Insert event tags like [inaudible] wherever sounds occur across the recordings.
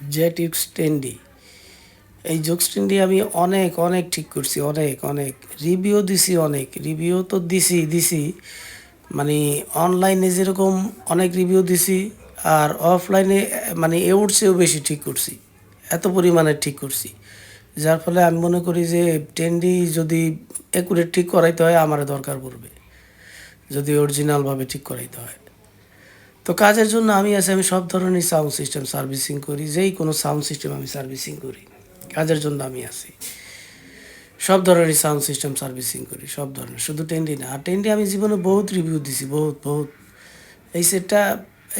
Jet ইক্স টেন্ডি। এই jokes টেন্ডি আমি অনেক অনেক ঠিক করছি, অনেক অনেক। রিভিউ দিছি অনেক, রিভিউ তো দিছি দিছি। মানে অনলাইনে যেরকম অনেক রিভিউ দিছি আর অফলাইনে মানে চেয়েও বেশি ঠিক করছি, এত পরিমাণে ঠিক করছি। যার ফলে আমি মনে করি যে টেন্ডি যদি একুরেট ঠিক করাইতে হয়, আমার দরকার পড়বে। যদি অরিজিনালভাবে ঠিক করাইতে হয়। তো কাজের জন্য আমি আছি আমি সব ধরনের সাউন্ড সিস্টেম সার্ভিসিং করি, যেই কোনো সাউন্ড সিস্টেম আমি সার্ভিসিং করি। কাজের জন্য আমি আছি সব ধরনের সাউন্ড সিস্টেম সার্ভিসিং করি, সব ধরনের। শুধু টেন্ডি না, আর টেন্ডি আমি জীবনে বহুত রিভিউ দিছি, বহুত বহুত। এই সেটটা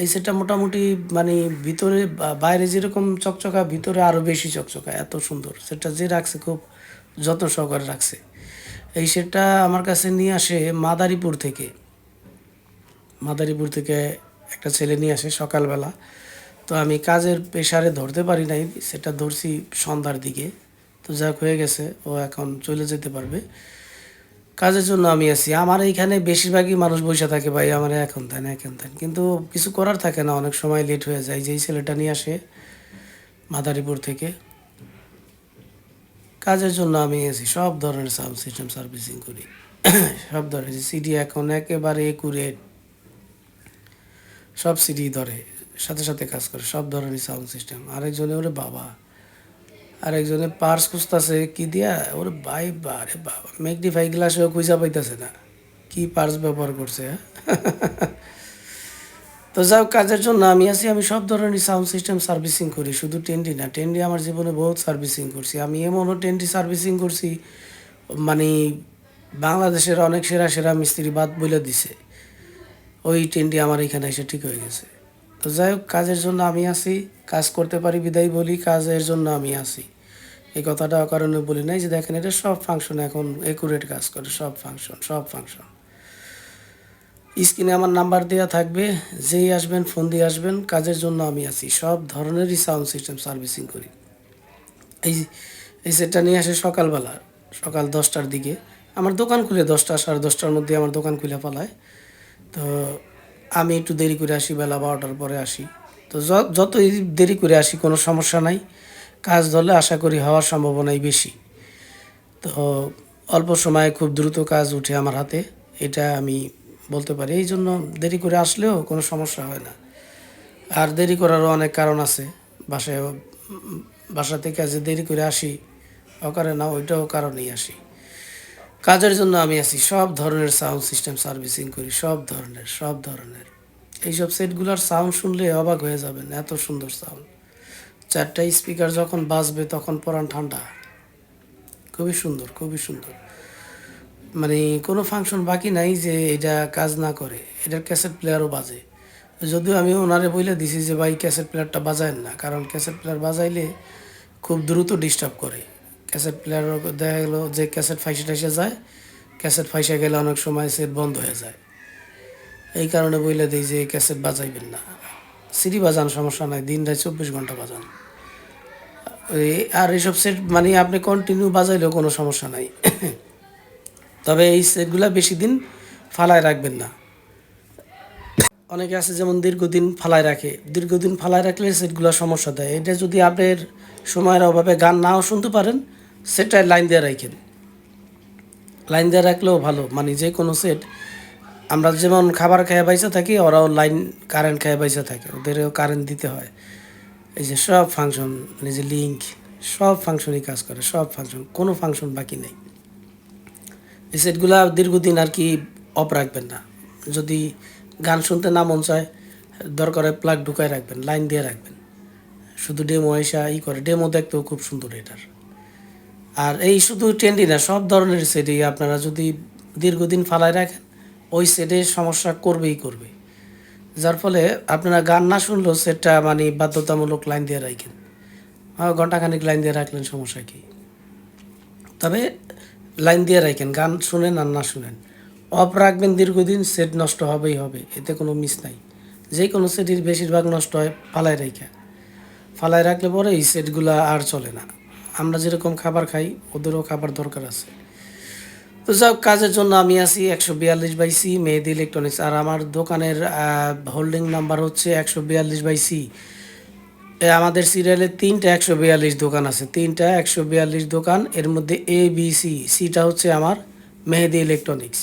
এই সেটটা মোটামুটি মানে ভিতরে বাইরে যেরকম চকচকা, ভিতরে আরও বেশি চকচকা, এত সুন্দর। সেটটা যে রাখছে খুব যত্ন সহকারে রাখছে। এই সেটটা আমার কাছে নিয়ে আসে মাদারীপুর থেকে। মাদারীপুর থেকে একটা ছেলে নিয়ে আসে সকালবেলা। তো আমি কাজের পেশারে ধরতে পারি নাই, সেটা ধরছি সন্ধ্যার দিকে। তো যাক, হয়ে গেছে, ও এখন চলে যেতে পারবে। কাজের জন্য আমি আছি। আমার এইখানে বেশিরভাগই মানুষ বসে থাকে ভাই, আমার এখন দেন এখন দেন কিন্তু কিছু করার থাকে না, অনেক সময় লেট হয়ে যায়। যেই ছেলেটা নিয়ে আসে মাদারীপুর থেকে, কাজের জন্য আমি আছি। সব ধরনের সাউন্ড সিস্টেম সার্ভিসিং করি। সব ধরনের সিডি এখন একেবারে একুরেট সব সিডি ধরে, সাথে সাথে কাজ করে, সব ধরনের সাউন্ড সিস্টেম আরেকজনে ওরে বাবা, আরেকজনে পার্স খুঁজতেছে, কি দিয়া? ওরে ভাই, বারে বাবা ম্যাগনিফাই গ্লাসেও খুঁজা পাইতেছে না। কি পার্স ব্যবহার করছে হ্যাঁ? [laughs] তো যাও কাজের জন্য আমি আছি, আমি সব ধরনের সাউন্ড সিস্টেম সার্ভিসিং করি, শুধু টেন্ডি না। টেন্ডি আমার জীবনে বহুত সার্ভিসিং করছি। আমি এমনও টেন্ডি সার্ভিসিং করছি মানে বাংলাদেশের অনেক সেরা সেরা মিস্ত্রি বাদ বলে দিছে। ওই ট্রেনটি আমার এখানে এসে ঠিক হয়ে গেছে। তো যাই হোক, কাজের জন্য আমি আছি, কাজ করতে পারি, বিদায় বলি, কাজের জন্য আমি আছি। এই কথাটা কারণে বলি নাই যে দেখেন, এটা সব ফাংশন এখন একুরেট কাজ করে, সব ফাংশন সব ফাংশন স্ক্রিনে আমার নাম্বার দেওয়া থাকবে, যেই আসবেন, ফোন দিয়ে আসবেন, কাজের জন্য আমি আছি, সব ধরনেরই সাউন্ড সিস্টেম সার্ভিসিং করি। এই এই সেটটা নিয়ে আসে সকালবেলা, সকাল দশটার দিকে। আমার দোকান খুলে দশটা, সাড়ে দশটার মধ্যে আমার দোকান খুলে পালায়। তো আমি একটু দেরি করে আসি, বেলা বারোটার পরে আসি। তো যতই দেরি করে আসি, কোনো সমস্যা নাই। কাজ ধরলে আশা করি হওয়ার সম্ভাবনাই বেশি। তো অল্প সময়ে খুব দ্রুত কাজ উঠে আমার হাতে, এটা আমি বলতে পারি। এই জন্য দেরি করে আসলেও কোনো সমস্যা হয় না। আর দেরি করারও অনেক কারণ আছে। বাসায়, বাসা থেকে যে দেরি করে আসি, অকারে না, ওইটাও কারণেই আসি। কাজের জন্য আমি আছি। সব ধরনের সাউন্ড সিস্টেম সার্ভিসিং করি, সব ধরনের সব ধরনের। এইসব সেটগুলোর সাউন্ড শুনলে অবাক হয়ে যাবেন, এত সুন্দর সাউন্ড চারটা স্পিকার যখন বাজবে তখন পরান ঠান্ডা। খুবই সুন্দর খুবই সুন্দর। মানে কোনো ফাংশন বাকি নাই যে এটা কাজ না করে, এটার ক্যাসেট প্লেয়ারও বাজে। যদিও আমি ওনারে বলে দিছি যে, ভাই ক্যাসেট প্লেয়ারটা বাজায় না। কারণ ক্যাসেট প্লেয়ার বাজাইলে খুব দ্রুত ডিস্টার্ব করে। ক্যাসেট প্লেয়ার দেখা গেলো যে ক্যাসেট ফাইসে টাইসে যায়, ক্যাসেট ফাইসে গেলে অনেক সময় সেট বন্ধ হয়ে যায়। এই কারণে বইলে দিই যে ক্যাসেট বাজাইবেন না। সিডি বাজান, সমস্যা নাই, দিন রায় চব্বিশ ঘণ্টা বাজান। আর এইসব সেট মানে আপনি কন্টিনিউ বাজাইলেও কোনো সমস্যা নাই। তবে এই সেটগুলা বেশি দিন ফালায় রাখবেন না। অনেকে আছে যেমন দীর্ঘদিন ফালায় রাখে। দীর্ঘদিন ফালায় রাখলে সেটগুলো সমস্যা দেয়। এটা যদি আপনার সময়ের অভাবে গান নাও শুনতে পারেন সেটাই লাইন দিয়ে রাখেন। লাইন দিয়ে রাখলেও ভালো। মানে যে কোনো সেট, আমরা যেমন খাবার খেয়ে বাইসা থাকি, ওরাও লাইন কারেন্ট খেয়ে বাইসা থাকে। ওদেরও কারেন্ট দিতে হয়। এই যে সব ফাংশন, এই যে লিঙ্ক সব ফাংশনই কাজ করে, সব ফাংশন, কোনো ফাংশন বাকি নেই। এই সেটগুলা দীর্ঘদিন আর কি অফ রাখবেন না। যদি গান শুনতে না মন চায়, দরকারে প্লাগ ঢুকায় রাখবেন, লাইন দিয়ে রাখবেন। শুধু ডেমো এসা ই করে ডেমো দেখতেও খুব সুন্দর এটার। আর এই শুধু ট্রেন্ডি না, সব ধরনের সেটই আপনারা যদি দীর্ঘদিন ফালায় রাখেন, ওই সেটে সমস্যা করবেই করবে। যার ফলে আপনারা গান না শুনলেও সেটটা মানে বাধ্যতামূলক লাইন দিয়ে রাখেন। ঘন্টাখানিক লাইন দিয়ে রাখলেন, সমস্যা কি? তবে লাইন দিয়ে রাখেন, গান শুনেন আর না শুনেন। অফ রাখবেন দীর্ঘদিন সেট নষ্ট হবেই হবে, এতে কোনো মিস নাই। যে কোনো সেটের বেশিরভাগ নষ্ট হয়, ফালায় রাখা ফালায় রাখলে পরে এই সেটগুলো আর চলে না। আমরা যেরকম খাবার খাই, ওদেরও খাবার দরকার আছে। তো যাও কাজের জন্য আমি আছি একশো বিয়াল্লিশ বাই সি, মেহেদি ইলেকট্রনিক্স। আর আমার দোকানের হোল্ডিং নাম্বার হচ্ছে একশো বিয়াল্লিশ বাই সি। আমাদের সিরিয়ালে তিনটা একশো বিয়াল্লিশ দোকান আছে। তিনটা একশো বিয়াল্লিশ দোকান, এর মধ্যে এ বি সি সিটা হচ্ছে আমার মেহেদি ইলেকট্রনিক্স।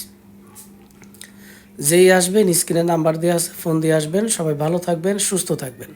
যেই আসবেন স্ক্রিনে নাম্বার দিয়ে আছে ফোন দিয়ে আসবেন। সবাই ভালো থাকবেন, সুস্থ থাকবেন।